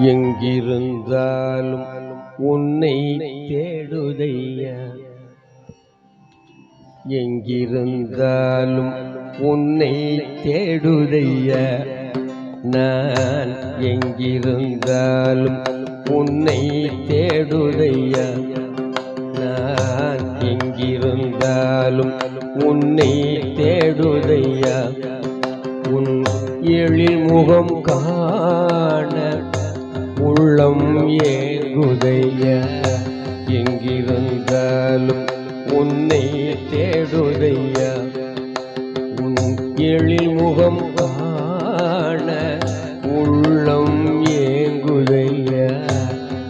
எங்கிருந்தாலும் உன்னை தேடுதையா? எங்கிருந்தாலும் உன்னை தேடுதையா? நான் எங்கிருந்தாலும் உன்னை தேடுதையா? நான் எங்கிருந்தாலும் உன்னை தேடுதையா? உன் எழில் முகம் காண உள்ளம் ஏங்குதையா எங்கிருந்தாலும் உன்னை தேடுதைய. உன் எழில் முகம் காண உள்ளம் ஏங்குதைய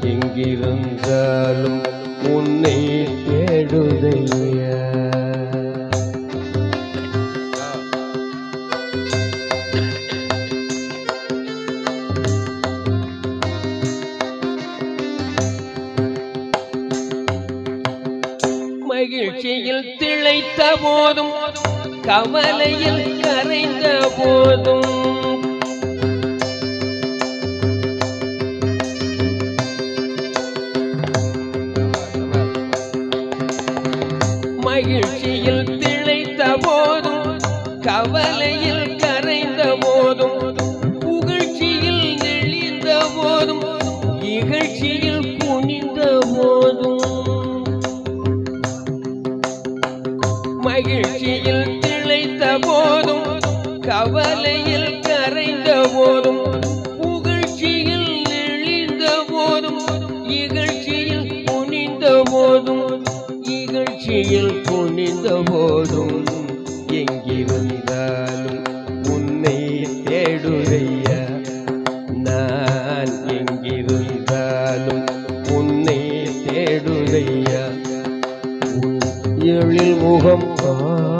எங்கிருந்தாலும் உன்னை தேடுதைய. மகிழ்ச்சியில் திளைத்த போதும் கவலையில் கரைந்த போதும். மகிழ்ச்சியில் திளைத்த போதும் கவலையில் போதும். கவலையில் கரைந்த போதும். புகழ்ச்சியில் நெளிந்த போதும். இகழ்ச்சியில் குனிந்த போதும். இகழ்ச்சியில் குனிந்த போதும். எங்கிருந்தாலும் உன்னை தேடுதையா நான் எங்கிருந்தாலும் உன்னை தேடுதையா எழில் முகம் காண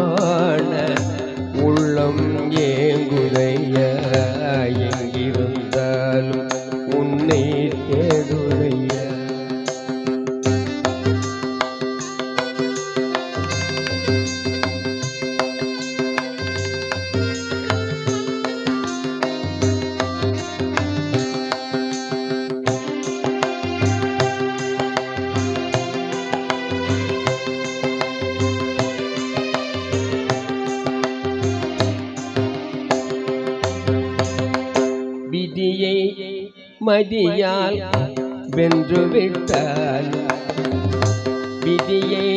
மதியால் வென்று விட்டால் விதியை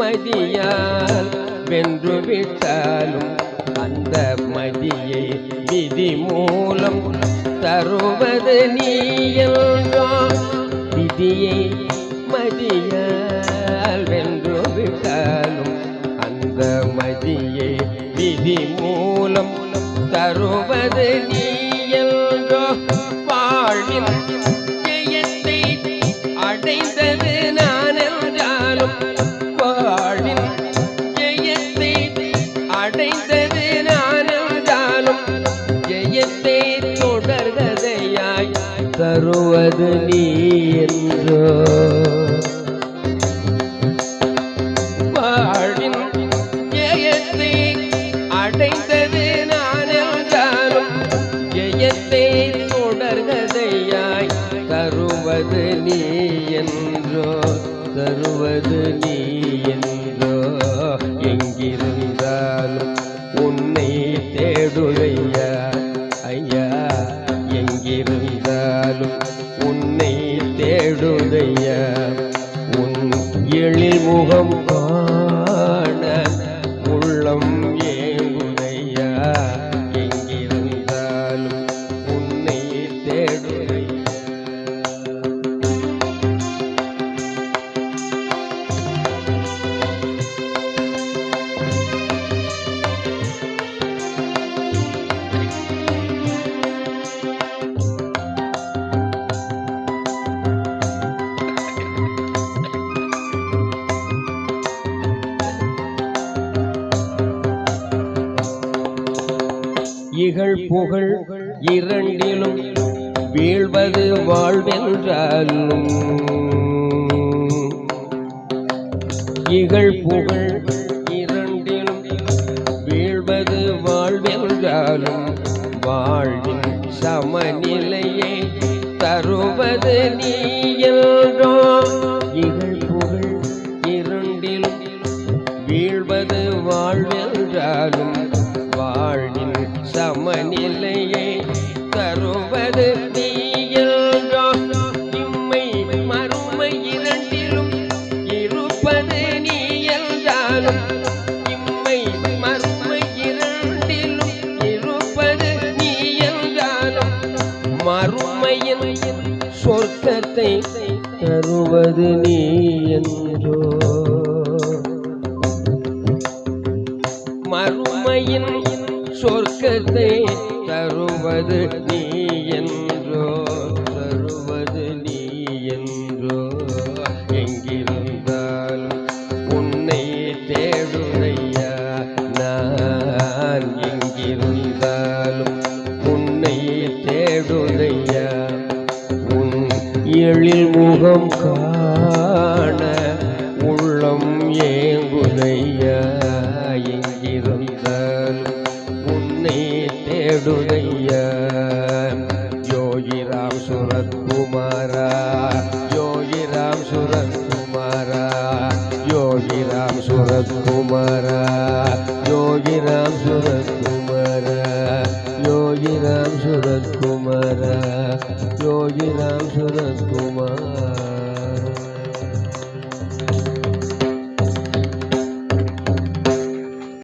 மதியால் வென்று விட்டாலும் அந்த மதியை விதி மூலம் தருவது நீயல்வா விதியை மதியால் வென்று விட்டாலும் அந்த மதியை விதி மூலம் தருவது நீ என்றோ எழில் இகழ் புகழ் இரண்டிலும் வீழ்வது வாழ்வென்றாலும் இகழ் புகழ் இரண்டிலும் வீழ்வது வாழ்வென்றாலும் வாழ்வின் சமநிலையை தருவது நீ என்றோ. இகழ் புகழ் இரண்டிலும் வீழ்வது வாழ்வென்றாலும் சமநிலையை தருவது நீ இம்மை மறுமை இரண்டிலும் இருப்பது நீ என்றாலும் இம்மை மறுமை இரண்டிலும் இருப்பது நீ என்றாலும் மறுமையின் சொர்க்கத்தை தருவது நீ என்றோ மறுமையின் சொர்க்கத்தை தருவது நீ என்றோ தருவது நீ என்றோ. எங்கிருந்தாலும் உன்னை தேடுதையா நான் எங்கிருந்தாலும் உன்னை தேடுதையா உன் எழில் முகம் காண உள்ளம் ஏங்குதையா தேடுதையா யோகிராம் சுரத்குமாரா யோகிராம் சுரத்குமாரா யோகிராம் சுரத்குமாரா யோகிராம் சுரத்குமாரா யோகிராம் சுரத்குமாரா யோகிராம் சுரத்குமாரா